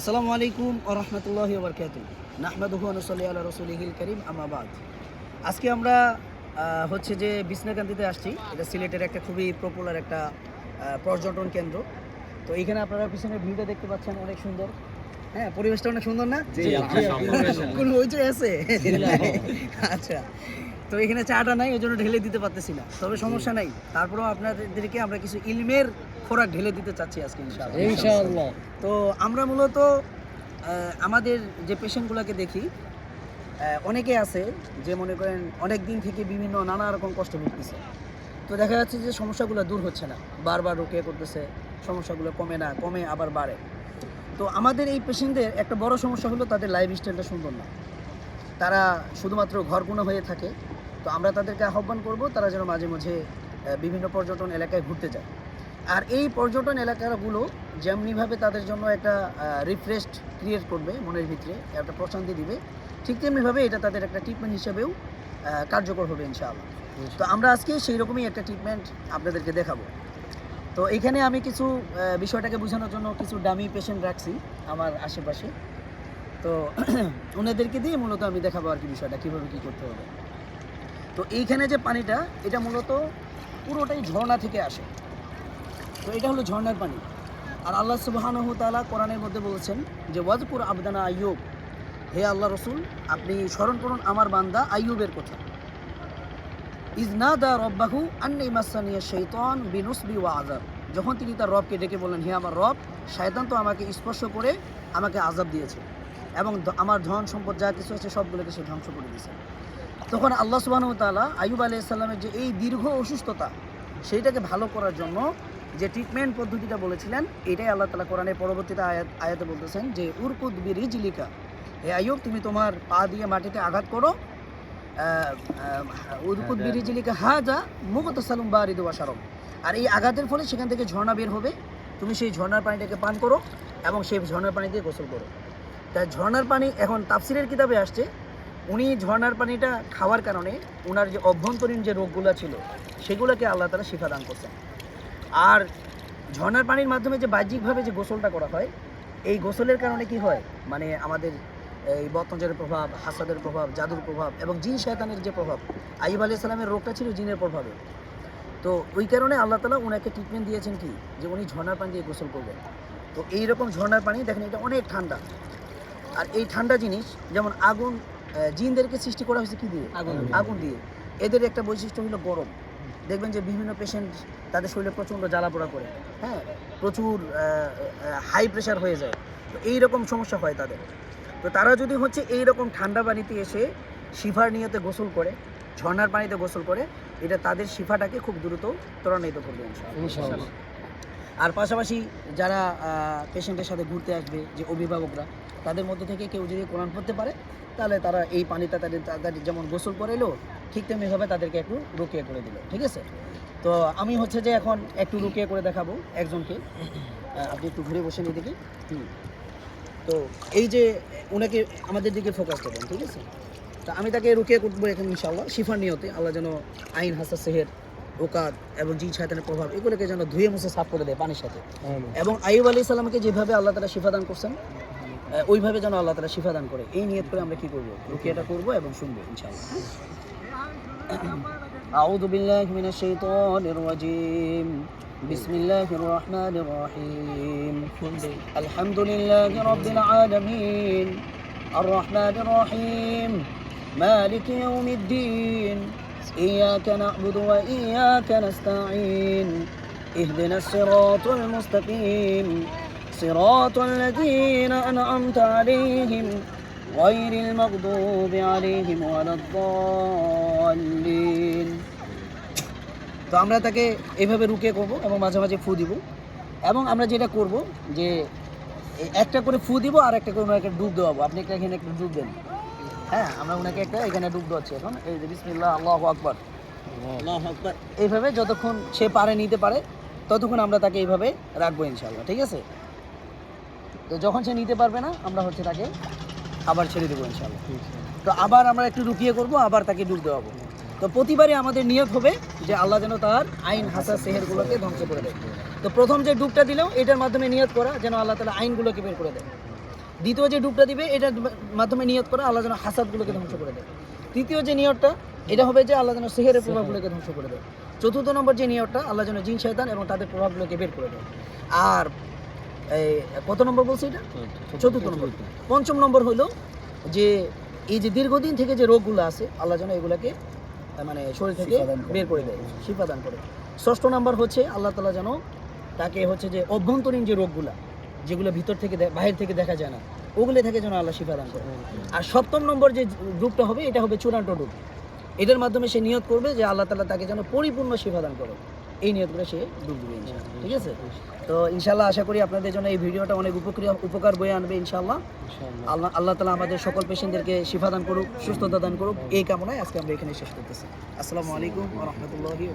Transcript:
আসসালামু আলাইকুম ও রহমতুল্লাহি বরকাত নাহমাদুহু নসলি আল্লাহ রসুলিহিল করিম আমাবাদ আজকে আমরা হচ্ছে যে বিষ্ণাকান্তিতে আসছি। এটা সিলেটের একটা খুবই পপুলার একটা পর্যটন কেন্দ্র। তো এখানে আপনারা পিছনে ভিউটা দেখতে পাচ্ছেন অনেক সুন্দর। হ্যাঁ পরিবেশটা অনেক সুন্দর না। কোনো হইচই আছে? আচ্ছা। তো এখানে চাটা নাই ওই জন্য ঢেলে দিতে পারতেছি না। তবে সমস্যা নাই। তারপরেও আপনাদেরকে আমরা কিছু ইলমের খোরাক ঢেলে দিতে চাচ্ছি আজকে ইনশাআল্লাহ। তো আমরা মূলত আমাদের যে পেশেন্টগুলোকে দেখি অনেকে আছে যে মনে করেন অনেক দিন থেকে বিভিন্ন নানা রকম কষ্ট ভুগতেছে। তো দেখা যাচ্ছে যে সমস্যাগুলো দূর হচ্ছে না। বারবার রোকে করতেছে সমস্যাগুলো কমে না কমে আবার বাড়ে। তো আমাদের এই পেশেন্টদের একটা বড় সমস্যা হলো তাদের লাইফ স্টাইলটা সুন্দর না। তারা শুধুমাত্র ঘরগুলো হয়ে থাকে তো আমরা তাদেরকে আহ্বান করব তারা যেন মাঝে মাঝে বিভিন্ন পর্যটন এলাকায় ঘুরতে যায়। আর এই পর্যটন এলাকাগুলো যেমনিভাবে তাদের জন্য একটা রিফ্রেশড ক্রিয়েট করবে মনের ভিতরে, একটা প্রশান্তি দিবে, ঠিক তেমনিভাবে এটা তাদের একটা ট্রিটমেন্ট হিসেবেও কার্যকর হবে ইনশাআল্লাহ। তো আমরা আজকে সেই রকমই একটা ট্রিটমেন্ট আপনাদেরকে দেখাবো। তো এখানে আমি কিছু বিষয়টাকে বোঝানোর জন্য কিছু ডামি পেশেন্ট রাখছি আমার আশেপাশে। তো ওনাদেরকে দিয়ে মূলত আমি দেখাবো আর কি বিষয়টা, কীভাবে কী করতে হবে। তো এইখানে যে পানিটা, এটা মূলত পুরোটাই ঝর্ণা থেকে আসে। তো এটা হলো ঝর্ণার পানি। আর আল্লাহ সুবাহানহ তাআলা কোরআনের মধ্যে বলেছেন যে ওয়াজপুর আবদানা আইয়ুব। হে আল্লাহ রসুল, আপনি স্মরণ করুন আমার বান্দা আইয়ুবের কথা। ইজনাদা রব্বাহু আন্নি মাসানিয়া শৈতান বিনুসবি ওয়া আজাব যখন তিনি তার রবকে ডেকে বললেন, হে আমার রব, শয়তান তো আমাকে স্পর্শ করে আমাকে আজাব দিয়েছে এবং আমার ধন সম্পদ যা কিছু আছে সবগুলোকে সে ধ্বংস করে দিয়েছে। তখন আল্লাহ সুবাহ তাআলা আইয়ুব আলাইহিস সালামের যে এই দীর্ঘ অসুস্থতা সেইটাকে ভালো করার জন্য যে ট্রিটমেন্ট পদ্ধতিটা বলেছিলেন এটাই আল্লাহ তালা কোরআনের পরবর্তীতে আয়াত আয়াতে বলতেছেন যে উরকুদ বিরিজিলিকা। হে আইয়ুব তুমি তোমার পা দিয়ে মাটিতে আঘাত করো। উরকুদ হা যা মুগত সালুম বা রিদু আসারম আর এই আঘাতের ফলে সেখান থেকে ঝর্ণা বের হবে। তুমি সেই ঝর্ণার পানিটাকে পান করো এবং সেই ঝর্ণার পানি দিয়ে গোসল করো। তা ঝর্ণার পানি এখন তাফসিরের কিতাবে আসছে। উনি ঝর্ণার পানিটা খাওয়ার কারণে ওনার যে অভ্যন্তরীণ যে রোগগুলো ছিল, সেগুলোকে আল্লাহ তালা শিফা দান করছেন। আর ঝর্ণার পানির মাধ্যমে যে বাহ্যিকভাবে যে গোসলটা করা হয়, এই গোসলের কারণে কি হয়? মানে আমাদের এই বতঞ্জের প্রভাব, হাসাদের প্রভাব, জাদুর প্রভাব এবং জিন শয়তানের যে প্রভাব আইব আলি সালামের রোগটা ছিল জিনের প্রভাবে। তো ওই কারণে আল্লাহ তালা ওনাকে ট্রিটমেন্ট দিয়েছেন কি? যে উনি ঝর্ণার পানি দিয়ে গোসল করবেন। তো এই রকম ঝর্ণার পানি দেখেন এটা অনেক ঠান্ডা। আর এই ঠান্ডা জিনিস, যেমন আগুন জিনদেরকে সৃষ্টি করা হয়েছে কি দিয়ে? আগুন দিয়ে। আগুন দিয়ে। এদের একটা বৈশিষ্ট্য হলো গরম। দেখবেন যে বিভিন্ন পেশেন্ট তাদের শরীরে প্রচণ্ড জ্বালা পোড়া করে। হ্যাঁ প্রচুর হাই প্রেশার হয়ে যায়। তো এই রকম সমস্যা হয় তাদের। তো তারা যদি হচ্ছে এই রকম ঠান্ডা পানিতে এসে শিফার নিয়তে গোসল করে ঝর্ণার পানিতে গোসল করে এটা তাদের শিফাটাকে খুব দ্রুত ত্বরান্বিত করবে আর পাশাপাশি যারা পেশেন্টের সাথে ঘুরতে আসবে যে অভিভাবকরা তাদের মধ্যে থেকে কেউ যদি কোরআন পড়তে পারে তাহলে তারা এই পানিটা তাদের তাদের যেমন গোসল করে এলো ঠিক তেমনিভাবে তাদেরকে একটু রুকিয়ে করে দিল ঠিক আছে? তো আমি হচ্ছে যে এখন একটু রুকিয়ে করে দেখাবো একজনকে। আপনি একটু ঘুরে বসেন এদিকে। হুম। তো এই যে ওনাকে আমাদের দিকে ফোকাস করবেন ঠিক আছে? তা আমি তাকে রুকিয়ে করব এখন ইনশাল্লাহ শিফার নিয়তে। আল্লাহ যেন আইন হাসা সেহের ওকাত এবং জিন শয়তানের প্রভাব এগুলোকে যেন ধুয়ে মুছে সাফ করে দেয় পানির সাথে। এবং আইব আলী সালামকে যেভাবে আল্লাহ তালা শিফা দান করছেন ওইভাবে যেন আল্লাহ তালা শিফা দান করে এই নিয়ত করে আমরা কি করবো রুকিয়াটা করবো এবং শুনবো ইনশাআল্লাহ أعوذ بالله من الشيطان الرجيم بسم الله الرحمن الرحيم الحمد لله رب العالمين الرحمن الرحيم مالك يوم الدين إياك نعبد وإياك نستعين اهدنا الصراط المستقيم صراط الذين أنعمت عليهم غير المغضوب عليهم ولا الضالين তো আমরা তাকে এইভাবে রুকে করব এবং মাঝে মাঝে ফু দিব এবং আমরা যেটা করব যে এই একটা করে ফু দিব আর একটা করে ওনাকে ডুব দেওয়াবো আপনি একটা এখানে একটা ডুব দেন হ্যাঁ আমরা ওনাকে একটা এখানে ডুব দেওয়াচ্ছি এখন এই যে বিসমিল্লাহ আল্লাহ আকবর আল্লাহ আকবর এইভাবে যতক্ষণ সে পারে নিতে পারে ততক্ষণ আমরা তাকে এইভাবে রাখবো ইনশাল্লাহ ঠিক আছে তো যখন সে নিতে পারবে না আমরা হচ্ছে তাকে আবার ছেড়ে দেবো ইনশাল্লাহ তো আবার আমরা একটু রুকিয়ে করব আবার তাকে ডুব দেওয়াবো। তো প্রতিবারই আমাদের নিয়ত হবে যে আল্লাহ যেন তার আইন হাসা সেহেরগুলোকে ধ্বংস করে দেয়। তো প্রথম যে ডুবটা দিলেও এটার মাধ্যমে নিয়ত করা যেন আল্লাহ তালা আইনগুলোকে বের করে দেয়। দ্বিতীয় যে ডুবটা দিবে এটার মাধ্যমে নিয়ত করা আল্লাহ যেন হাসাদগুলোকে ধ্বংস করে দেয়। তৃতীয় যে নিয়তটা এটা হবে যে আল্লাহ যেন সেহেরের প্রভাবগুলোকে ধ্বংস করে দেয়। চতুর্থ নম্বর যে নিয়তটা আল্লাহ যেন জিন শয়তান এবং তাদের প্রভাবগুলোকে বের করে দেয়। আর এই কত নম্বর বলছি এটা? চতুর্থ নম্বর। পঞ্চম নম্বর হলো যে এই যে দীর্ঘদিন থেকে যে রোগগুলো আছে আল্লাহ যেন এগুলাকে মানে শরীর থেকে। বের করে দেয় শিফা দান করে। ষষ্ঠ নাম্বার হচ্ছে আল্লাহ তালা যেন তাকে হচ্ছে যে অভ্যন্তরীণ যে রোগগুলা যেগুলো ভিতর থেকে বাহির থেকে দেখা যায় না ওগুলো থেকে যেন আল্লাহ শিফা দান করে। আর সপ্তম নম্বর যে গ্রুপটা হবে এটা হবে চূড়ান্ত ডুব এটার মাধ্যমে সে নিয়ত করবে যে আল্লাহ তালা তাকে যেন পরিপূর্ণ শিফা দান করে। এই নিয়ত করে সে ডুব দিবে ইনশাআল্লাহ ঠিক আছে? তো ইনশাল্লাহ আশা করি আপনাদের জন্য এই ভিডিওটা অনেক উপকারী উপকার বয়ে আনবে ইনশাআল্লাহ। আল্লাহ আল্লাহ তালা আমাদের সকল পেশেন্টদেরকে শিফা দান করুক সুস্থতা দান করুক। এই কামনায় আজকে আমরা এখানে শেষ করতেছি। আসসালামু আলাইকুম রহমতুল্লাহি